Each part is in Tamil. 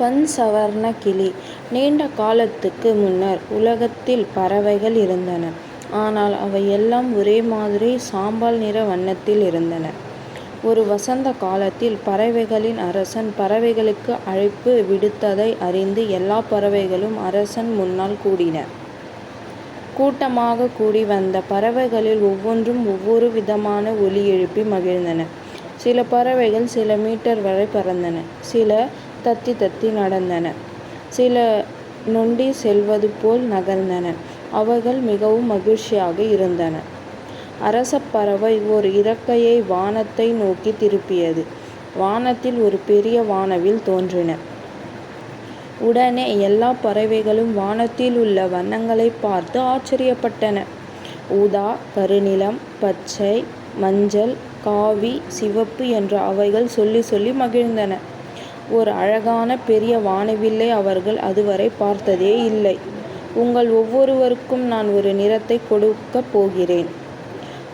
பன்சவர்ண கிளி நீண்ட காலத்துக்கு முன்னர் உலகத்தில் பறவைகள் இருந்தன. ஆனால் அவை எல்லாம் ஒரே மாதிரி சாம்பல் நிற வண்ணத்தில் இருந்தன. ஒரு வசந்த காலத்தில் பறவைகளின் அரசன் பறவைகளுக்கு அழைப்பு விடுத்ததை அறிந்து எல்லா பறவைகளும் அரசன் முன்னால் கூடின. கூட்டமாகக் கூடி வந்த பறவைகளில் ஒவ்வொன்றும் ஒவ்வொரு விதமான ஒலி எழுப்பி மகிழ்ந்தன. சில பறவைகள் சில மீட்டர் வரை பறந்தன. சில தத்தி தத்தி நடந்தன. சில நொண்டி செல்வது போல் நகர்ந்தன. அவைகள் மிகவும் மகிழ்ச்சியாக இருந்தன. அரச பறவை ஓர் இறக்கையை வானத்தை நோக்கி திருப்பியது. வானத்தில் ஒரு பெரிய வானவில் தோன்றின. உடனே எல்லா பறவைகளும் வானத்தில் உள்ள வண்ணங்களைப் பார்த்து ஆச்சரியப்பட்டன. ஊதா, கருநிலம் பச்சை, மஞ்சள், காவி, சிவப்பு என்று அவைகள் சொல்லி சொல்லி மகிழ்ந்தன. ஒரு அழகான பெரிய வானவில்லை அவர்கள் அதுவரை பார்த்ததே இல்லை. உங்கள் ஒவ்வொருவருக்கும் நான் ஒரு நிறத்தை கொடுக்கப் போகிறேன்.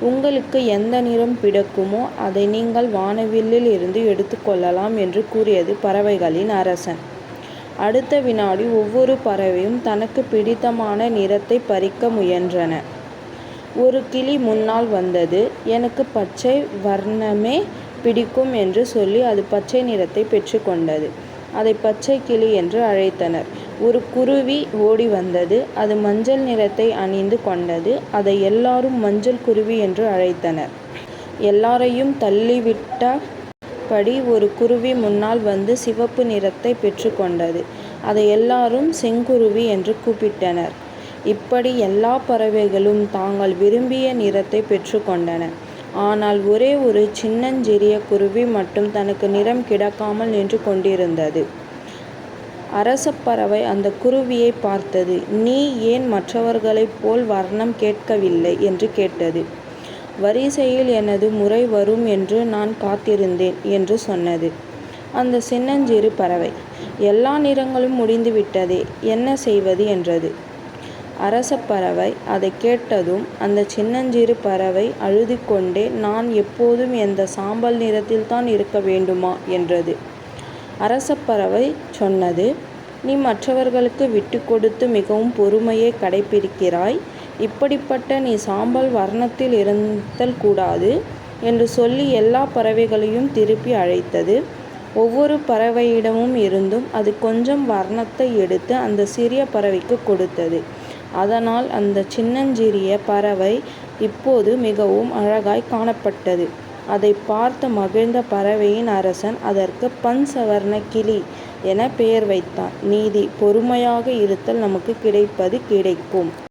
உங்களுக்கு எந்த நிறம் பிடிக்குமோ அதை நீங்கள் வானவில்லில் இருந்து எடுத்துக்கொள்ளலாம் என்று கூறியது பறவைகளின் அரசன். அடுத்த வினாடி ஒவ்வொரு பறவையும் தனக்கு பிடித்தமான நிறத்தை பறிக்க முயன்றன. ஒரு கிளி முன்னால் வந்தது. எனக்கு பச்சை வர்ணமே பிடிக்கும் என்று சொல்லி அது பச்சை நிறத்தை பெற்றுக்கொண்டது அதை பச்சை கிளி என்று அழைத்தனர். ஒரு குருவி ஓடி வந்தது. அது மஞ்சள் நிறத்தை அணிந்து கொண்டது. அதை எல்லாரும் மஞ்சள் குருவி என்று அழைத்தனர். எல்லாரையும் தள்ளிவிட்டபடி ஒரு குருவி முன்னால் வந்து சிவப்பு நிறத்தை பெற்றுக்கொண்டது அதை எல்லாரும் செங்குருவி என்று கூப்பிட்டனர். இப்படி எல்லா பறவைகளும் தாங்கள் விரும்பிய நிறத்தை பெற்றுக்கொண்டன ஆனால் ஒரே ஒரு சின்னஞ்சிறிய குருவி மட்டும் தனக்கு நிறம் கிடைக்காமல் நின்று கொண்டிருந்தது. அரசப்பறவை அந்த குருவியை குருவியைப் பார்த்தது. நீ ஏன் மற்றவர்களைப் போல் வர்ணம் கேட்கவில்லை? என்று கேட்டது. வரிசையில் எனது முறை வரும் என்று நான் காத்திருந்தேன் என்று சொன்னது அந்த சின்னஞ்சிறு பறவை. எல்லா நிறங்களும் முடிந்துவிட்டதே என்ன செய்வது? என்றது. அரச பறவை அதைக் கேட்டதும் அந்த சின்னஞ்சிறு பறவை அழுது கொண்டே நான் எப்போதும் எந்த சாம்பல் நிறத்தில்தான் இருக்க வேண்டுமா? என்றது. அரச பறவை சொன்னது நீ மற்றவர்களுக்கு விட்டு கொடுத்து மிகவும் பொறுமையை கடைப்பிடிக்கிறாய். இப்படிப்பட்ட நீ சாம்பல் வர்ணத்தில் இருத்தல் கூடாது. என்று சொல்லி எல்லா பறவைகளையும் திருப்பி அழைத்தது. ஒவ்வொரு பறவையிடமும் இருந்தும் அது கொஞ்சம் வர்ணத்தை எடுத்து அந்த சிறிய பறவைக்கு கொடுத்தது. அதனால் அந்தச் சின்னஞ்சிறிய பறவை இப்போது மிகவும் அழகாய் காணப்பட்டது. அதைப் பார்த்து மகிழ்ந்த பறவையின் அரசன் அதற்கு பன்சவர்ண கிளி என பெயர் வைத்தான். நீதி பொறுமையாக இருத்தல் நமக்கு கிடைப்பது கிடைக்கும்.